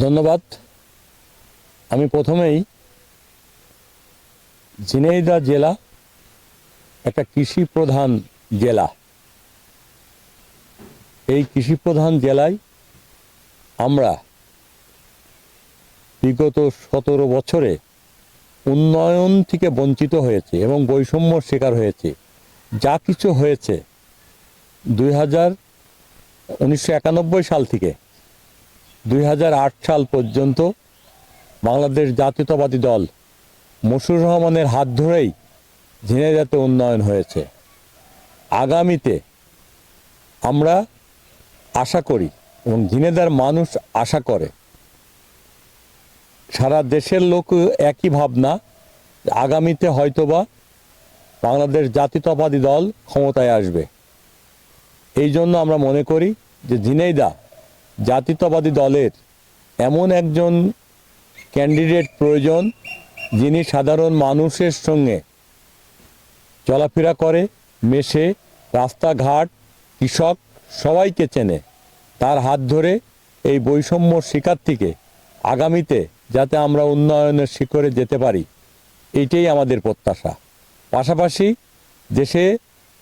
ধন্যবাদ। আমি প্রথমেই ঝিনাইদহ জেলা একটা কৃষি প্রধান জেলা। এই কৃষি প্রধান জেলায় আমরা বিগত সতেরো বছরে উন্নয়ন থেকে বঞ্চিত হয়েছে এবং বৈষম্য শিকার হয়েছে। যা কিছু হয়েছে দুই হাজার উনিশশো সাল থেকে। দুই হাজার আট সাল পর্যন্ত বাংলাদেশ জাতীয়তাবাদী দল মসুর রহমানের হাত ধরেই ঝিনাইদাতে উন্নয়ন হয়েছে। আগামীতে আমরা আশা করি এবং ঝিনেদার মানুষ আশা করে, সারা দেশের লোক একই ভাবনা, আগামীতে হয়তোবা বাংলাদেশ জাতীয়তাবাদী দল ক্ষমতায় আসবে। এই জন্য আমরা মনে করি যে ঝিনাইদা জাতীয়তাবাদী দলের এমন একজন ক্যান্ডিডেট প্রয়োজন যিনি সাধারণ মানুষের সঙ্গে চলাফেরা করে, মেশে, রাস্তাঘাট, কৃষক সবাইকে চেনে। তার হাত ধরে এই বৈষম্য শিকার থেকে আগামীতে যাতে আমরা উন্নয়নের শিখরে যেতে পারি এইটাই আমাদের প্রত্যাশা। পাশাপাশি দেশে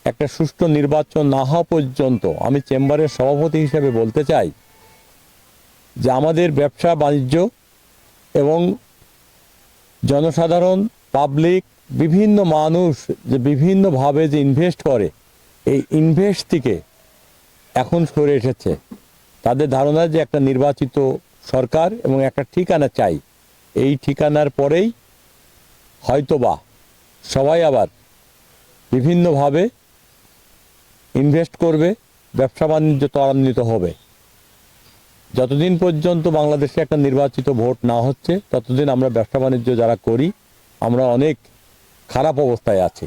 একটা সুষ্ঠু নির্বাচন না হওয়া পর্যন্ত আমি চেম্বারের সভাপতি হিসেবে বলতে চাই যে আমাদের ব্যবসা, বাণিজ্য এবং জনসাধারণ পাবলিক বিভিন্ন মানুষ যে বিভিন্নভাবে যে ইনভেস্ট করে, এই ইনভেস্ট থেকে এখন সরে এসেছে। তাদের ধারণা যে একটা নির্বাচিত সরকার এবং একটা ঠিকানা চাই। এই ঠিকানার পরেই হয়তোবা সবাই আবার বিভিন্নভাবে ইনভেস্ট করবে, ব্যবসা বাণিজ্য ত্বরান্বিত হবে। যতদিন পর্যন্ত বাংলাদেশে একটা নির্বাচিত ভোট না হচ্ছে, ততদিন আমরা ব্যবসা বাণিজ্য যারা করি, আমরা অনেক খারাপ অবস্থায় আছি।